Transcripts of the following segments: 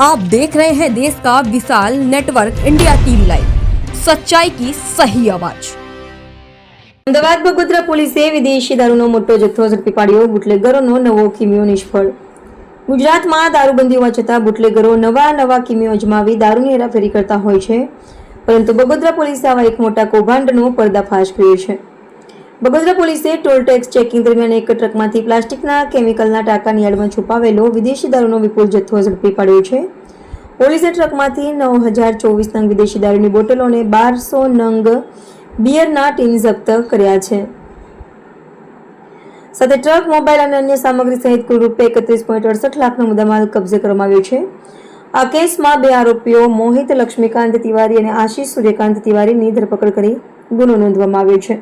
आप देख रहे हैं देश का विशाल नेटवर्क इंडिया टीवी लाइव सच्चाई की सही आवाज અમદાવાદ બગોદરા પોલીસે વિદેશી દારૂનો મોટો જથ્થો ઝડપી પાડ્યો બુટલેગરોનો નવો કિમિયો નિષ્ફળ ગુજરાતમાં દારૂબંધી હોવા છતાં બુટલેગરો નવા નવા કિમિયો અજમાવી દારૂની હેરાફેરી કરતા હોય છે પરંતુ બગોદરા પોલીસે આવા એક મોટા કૌભાંડનો પર્દાફાશ કર્યો છે બગોદરા પોલીસે ટોલ ટેક્સ ચેકિંગ દરમિયાન એક ટ્રકમાંથી પ્લાસ્ટિકના કેમિકલના ટાંકાની યાર્ડમાં છુપાવેલો વિદેશી દારૂનો વિપુલ જથ્થો ઝડપી પાડ્યો છે. પોલીસે ટ્રકમાંથી નવ હજાર ચોવીસ નંગ વિદેશી દારૂની બોટલો અને બારસો નંગ બિયરના ટીન જપ્ત કર્યા છે. સાથે ટ્રક, મોબાઈલ અને અન્ય સામગ્રી સહિત કુલ રૂપિયા એકત્રીસ પોઈન્ટ અડસઠ લાખનો મુદ્દામાલ કબજે કરવામાં આવ્યો છે. આ કેસમાં બે આરોપીઓ મોહિત લક્ષ્મીકાંત તિવારી અને આશીષ સૂર્યકાંત તિવારીની ધરપકડ કરી ગુનો નોંધવામાં આવ્યો છે.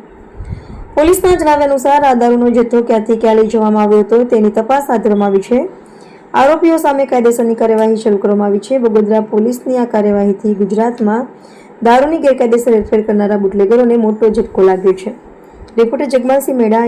પોલીસના જણાવ્યા અનુસાર આ દારૂનો જથ્થો ક્યાંથી ક્યાં લઈ જવામાં આવ્યો હતો તેની તપાસ હાથ ધરવામાં આવી છે. આરોપીઓ સામે કાયદેસરની કાર્યવાહી શરૂ કરવામાં આવી છે. વડોદરા પોલીસની આ કાર્યવાહીથી ગુજરાતમાં દારૂની ગેરકાયદેસર હેરફેર કરનારા બુટલેગરોને મોટો ઝટકો લાગ્યો છે. રિપોર્ટર જગમાલસિંહ મેડા